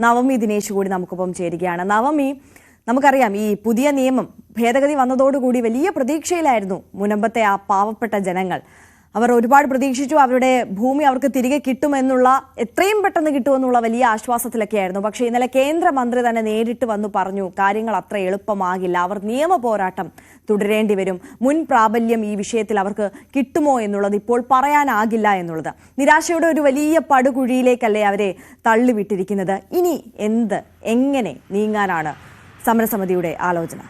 നവമി ദിനേശ് കൂടി നമുക്കൊപ്പം ചേരുകയാണ്. നവമി നമുക്കറിയാം ഈ പുതിയ നിയമം ഭേദഗതി വന്നതോടുകൂടി വലിയ പ്രതീക്ഷയിലായിരുന്നു മുനമ്പത്തെ ആ പാവപ്പെട്ട ജനങ്ങൾ. അവർ ഒരുപാട് പ്രതീക്ഷിച്ചു അവരുടെ ഭൂമി അവർക്ക് തിരികെ കിട്ടുമെന്നുള്ള എത്രയും പെട്ടെന്ന് കിട്ടുമെന്നുള്ള വലിയ ആശ്വാസത്തിലൊക്കെയായിരുന്നു. പക്ഷേ ഇന്നലെ കേന്ദ്രമന്ത്രി തന്നെ നേരിട്ട് വന്നു പറഞ്ഞു കാര്യങ്ങൾ അത്ര എളുപ്പമാകില്ല. അവർ നിയമ പോരാട്ടം തുടരേണ്ടി വരും. മുൻ പ്രാബല്യം ഈ വിഷയത്തിൽ അവർക്ക് കിട്ടുമോ എന്നുള്ളത് ഇപ്പോൾ പറയാനാകില്ല എന്നുള്ളത്. നിരാശയുടെ ഒരു വലിയ പടുകുഴിയിലേക്കല്ലേ അവരെ തള്ളിവിട്ടിരിക്കുന്നത്. ഇനി എന്ത് എങ്ങനെ നീങ്ങാനാണ് സമരസമിതിയുടെ ആലോചന?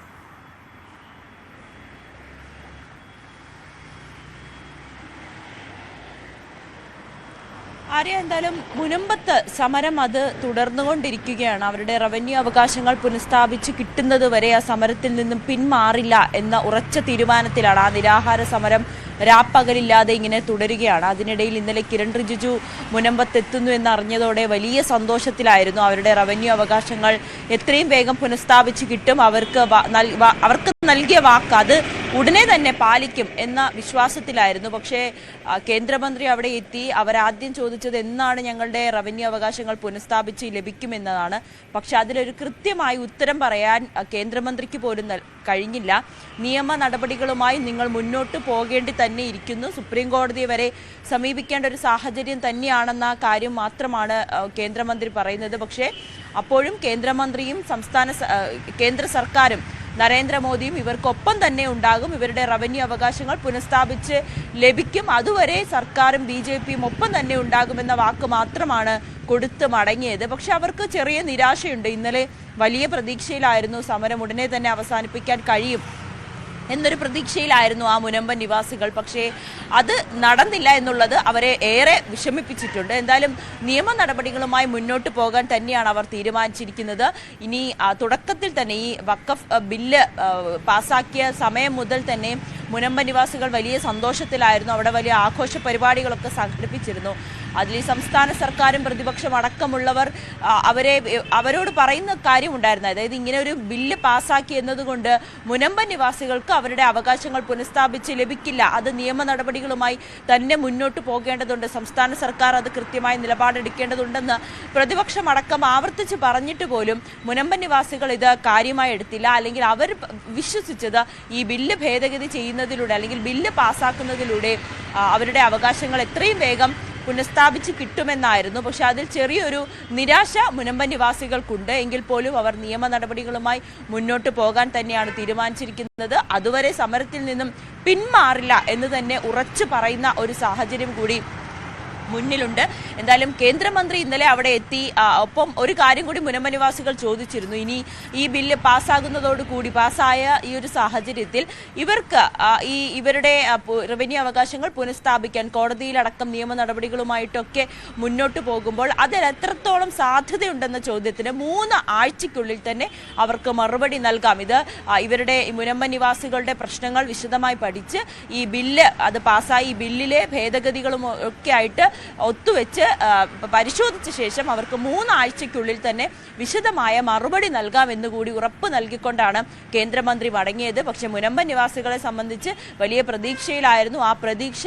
ആര്യ എന്തായാലും മുനമ്പത്ത് സമരം അത് തുടർന്നുകൊണ്ടിരിക്കുകയാണ്. അവരുടെ റവന്യൂ അവകാശങ്ങൾ പുനഃസ്ഥാപിച്ച് കിട്ടുന്നത് വരെ ആ സമരത്തിൽ നിന്നും പിന്മാറില്ല എന്ന ഉറച്ച തീരുമാനത്തിലാണ്. ആ നിരാഹാര സമരം രാപ്പകലില്ലാതെ ഇങ്ങനെ തുടരുകയാണ്. അതിനിടയിൽ ഇന്നലെ കിരൺ റിജിജു മുനമ്പത്തെത്തുന്നു എന്നറിഞ്ഞതോടെ വലിയ സന്തോഷത്തിലായിരുന്നു. അവരുടെ റവന്യൂ അവകാശങ്ങൾ എത്രയും വേഗം പുനഃസ്ഥാപിച്ച് കിട്ടും. അവർക്ക് അവർക്ക് നൽകിയ വാക്ക് അത് ഉടനെ തന്നെ പാലിക്കും എന്ന വിശ്വാസത്തിലായിരുന്നു. പക്ഷേ കേന്ദ്രമന്ത്രി അവിടെ എത്തി. അവരാദ്യം ചോദിച്ചത് എന്നാണ് ഞങ്ങളുടെ റവന്യൂ അവകാശങ്ങൾ പുനഃസ്ഥാപിച്ച് ലഭിക്കുമെന്നതാണ്. പക്ഷെ അതിലൊരു കൃത്യമായി ഉത്തരം പറയാൻ കേന്ദ്രമന്ത്രിക്ക് പോലും കഴിഞ്ഞില്ല. നിയമ നടപടികളുമായി നിങ്ങൾ മുന്നോട്ട് പോകേണ്ടി തന്നെ ഇരിക്കുന്നു. സുപ്രീം കോടതി വരെ സമീപിക്കേണ്ട ഒരു സാഹചര്യം തന്നെയാണെന്ന കാര്യം മാത്രമാണ് കേന്ദ്രമന്ത്രി പറയുന്നത്. പക്ഷേ അപ്പോഴും കേന്ദ്രമന്ത്രിയും സംസ്ഥാന കേന്ദ്ര സർക്കാരും നരേന്ദ്രമോദിയും ഇവർക്കൊപ്പം തന്നെ ഉണ്ടാകും. ഇവരുടെ റവന്യൂ അവകാശങ്ങൾ പുനഃസ്ഥാപിച്ച് ലഭിക്കും. അതുവരെ സർക്കാരും ബി ജെ പിയും ഒപ്പം തന്നെ ഉണ്ടാകുമെന്ന വാക്ക് മാത്രമാണ് കൊടുത്ത് മടങ്ങിയത്. പക്ഷെ അവർക്ക് ചെറിയ നിരാശയുണ്ട്. ഇന്നലെ വലിയ പ്രതീക്ഷയിലായിരുന്നു സമരം. ഉടനെ തന്നെ അവസാനിപ്പിക്കാൻ കഴിയും. എന്നൊരു പ്രതീക്ഷയിലായിരുന്നു ആ മുനമ്പൻ നിവാസികൾ. പക്ഷേ അത് നടന്നില്ല എന്നുള്ളത് അവരെ ഏറെ വിഷമിപ്പിച്ചിട്ടുണ്ട്. എന്തായാലും നിയമ നടപടികളുമായി മുന്നോട്ട് പോകാൻ തന്നെയാണ് അവർ തീരുമാനിച്ചിരിക്കുന്നത്. ഇനി തുടക്കത്തിൽ തന്നെ ഈ വക്കഫ് ബില്ല് പാസാക്കിയ സമയം മുതൽ തന്നെ മുനമ്പ നിവാസികൾ വലിയ സന്തോഷത്തിലായിരുന്നു. അവിടെ വലിയ ആഘോഷ പരിപാടികളൊക്കെ സംഘടിപ്പിച്ചിരുന്നു. അതിൽ സംസ്ഥാന സർക്കാരും പ്രതിപക്ഷം അടക്കമുള്ളവർ അവരെ അവരോട് പറയുന്ന കാര്യമുണ്ടായിരുന്നു. അതായത് ഇങ്ങനെ ഒരു ബില്ല് പാസാക്കി എന്നതുകൊണ്ട് മുനമ്പൻ നിവാസികൾക്ക് അവരുടെ അവകാശങ്ങൾ പുനഃസ്ഥാപിച്ച് ലഭിക്കില്ല. അത് നിയമ നടപടികളുമായി തന്നെ മുന്നോട്ട് പോകേണ്ടതുണ്ട്. സംസ്ഥാന സർക്കാർ അത് കൃത്യമായി നിലപാടെടുക്കേണ്ടതുണ്ടെന്ന് പ്രതിപക്ഷം അടക്കം ആവർത്തിച്ച് പറഞ്ഞിട്ട് പോലും മുനമ്പൻ നിവാസികൾ ഇത് കാര്യമായി എടുത്തില്ല. അല്ലെങ്കിൽ അവർ വിശ്വസിച്ചത് ഈ ബില്ല് ഭേദഗതി ചെയ്യുന്നതിലൂടെ അല്ലെങ്കിൽ ബില്ല് പാസ്സാക്കുന്നതിലൂടെ അവരുടെ അവകാശങ്ങൾ എത്രയും വേഗം പുനഃസ്ഥാപിച്ച് കിട്ടുമെന്നായിരുന്നു. പക്ഷേ അതിൽ ചെറിയൊരു നിരാശ മുനമ്പൻ നിവാസികൾക്കുണ്ട്. എങ്കിൽ പോലും അവർ നിയമ നടപടികളുമായി മുന്നോട്ട് പോകാൻ തന്നെയാണ് തീരുമാനിച്ചിരിക്കുന്നത്. അതുവരെ സമരത്തിൽ നിന്നും പിന്മാറില്ല എന്ന് തന്നെ ഉറച്ചു പറയുന്ന ഒരു സാഹചര്യം കൂടി മുന്നിലുണ്ട്. എന്തായാലും കേന്ദ്രമന്ത്രി ഇന്നലെ അവിടെ എത്തി. ഒപ്പം ഒരു കാര്യം കൂടി മുനമനിവാസികൾ ചോദിച്ചിരുന്നു. ഇനി ഈ ബില്ല് പാസ്സാകുന്നതോടുകൂടി പാസ്സായ ഈ ഒരു സാഹചര്യത്തിൽ ഇവർക്ക് ഈ ഇവരുടെ റവന്യൂ അവകാശങ്ങൾ പുനഃസ്ഥാപിക്കാൻ കോടതിയിലടക്കം നിയമ നടപടികളുമായിട്ടൊക്കെ മുന്നോട്ട് പോകുമ്പോൾ അതിൽ എത്രത്തോളം സാധ്യതയുണ്ടെന്ന ചോദ്യത്തിന് മൂന്ന് ആഴ്ചയ്ക്കുള്ളിൽ തന്നെ അവർക്ക് മറുപടി നൽകാം. ഇത് ഇവരുടെ മുനമ്പ നിവാസികളുടെ പ്രശ്നങ്ങൾ വിശദമായി പഠിച്ച് ഈ ബില്ല് അത് പാസ്സായി ഈ ബില്ലിലെ ഭേദഗതികളും ഒക്കെ ആയിട്ട് ഒത്തുവെച്ച് പരിശോധിച്ച ശേഷം അവർക്ക് മൂന്നാഴ്ചയ്ക്കുള്ളിൽ തന്നെ വിശദമായ മറുപടി നൽകാമെന്ന് കൂടി ഉറപ്പ് നൽകിക്കൊണ്ടാണ് കേന്ദ്രമന്ത്രി മടങ്ങിയത് പക്ഷേ മുനമ്പൻ നിവാസികളെ സംബന്ധിച്ച് വലിയ പ്രതീക്ഷയിലായിരുന്നു. ആ പ്രതീക്ഷ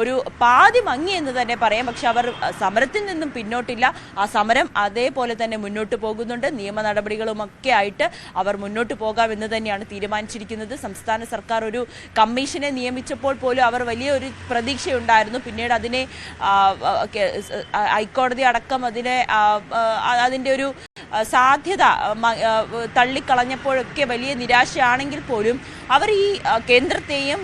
ഒരു പാതി മങ്ങി എന്ന് തന്നെ പറയാം. പക്ഷെ അവർ സമരത്തിൽ നിന്നും പിന്നോട്ടില്ല. ആ സമരം അതേപോലെ തന്നെ മുന്നോട്ട് പോകുന്നുണ്ട്. നിയമ നടപടികളുമൊക്കെ ആയിട്ട് അവർ മുന്നോട്ട് പോകാമെന്ന് തന്നെയാണ് തീരുമാനിച്ചിരിക്കുന്നത്. സംസ്ഥാന സർക്കാർ ഒരു കമ്മീഷനെ നിയമിച്ചപ്പോൾ പോലും അവർ വലിയൊരു പ്രതീക്ഷയുണ്ടായിരുന്നു. പിന്നീട് അതിനെ ഹൈക്കോടതി അടക്കം അതിനെ അതിന്റെ ഒരു സാധ്യത തള്ളിക്കളഞ്ഞപ്പോഴൊക്കെ വലിയ നിരാശയാണെങ്കിൽ പോലും അവർ ഈ കേന്ദ്രത്തെയും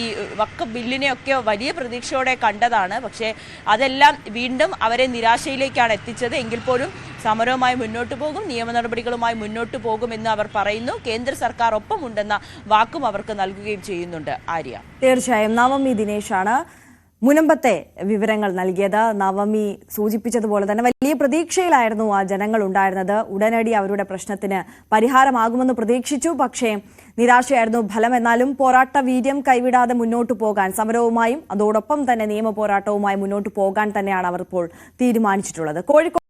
ഈ വക്ക ബില്ലിനെയൊക്കെ വലിയ പ്രതീക്ഷയോടെ കണ്ടതാണ്. പക്ഷേ അതെല്ലാം വീണ്ടും അവരെ നിരാശയിലേക്കാണ് എത്തിച്ചത്. എങ്കിൽ പോലും സമരവുമായി മുന്നോട്ട് പോകും നിയമ നടപടികളുമായി മുന്നോട്ട് പോകുമെന്ന് അവർ പറയുന്നു. കേന്ദ്ര സർക്കാർ ഒപ്പമുണ്ടെന്ന വാക്കും അവർക്ക് നൽകുകയും ചെയ്യുന്നുണ്ട്. ആര്യ. തീർച്ചയായും. നവമി ദിനേശാണ്. മുനമ്പത്തെ വിവരങ്ങൾ നൽകിയത്. നവമി സൂചിപ്പിച്ചതുപോലെ തന്നെ വലിയ പ്രതീക്ഷയിലായിരുന്നു ആ ജനങ്ങൾ ഉണ്ടായിരുന്നത്. ഉടനടി അവരുടെ പ്രശ്നത്തിന് പരിഹാരമാകുമെന്ന് പ്രതീക്ഷിച്ചു. പക്ഷേ നിരാശയായിരുന്നു ഫലം. എന്നാലും പോരാട്ട വീര്യം കൈവിടാതെ മുന്നോട്ടു പോകാൻ സമരവുമായും അതോടൊപ്പം തന്നെ നിയമ പോരാട്ടവുമായി മുന്നോട്ടു പോകാൻ തന്നെയാണ് അവർ ഇപ്പോൾ തീരുമാനിച്ചിട്ടുള്ളത്. കോഴിക്കോട്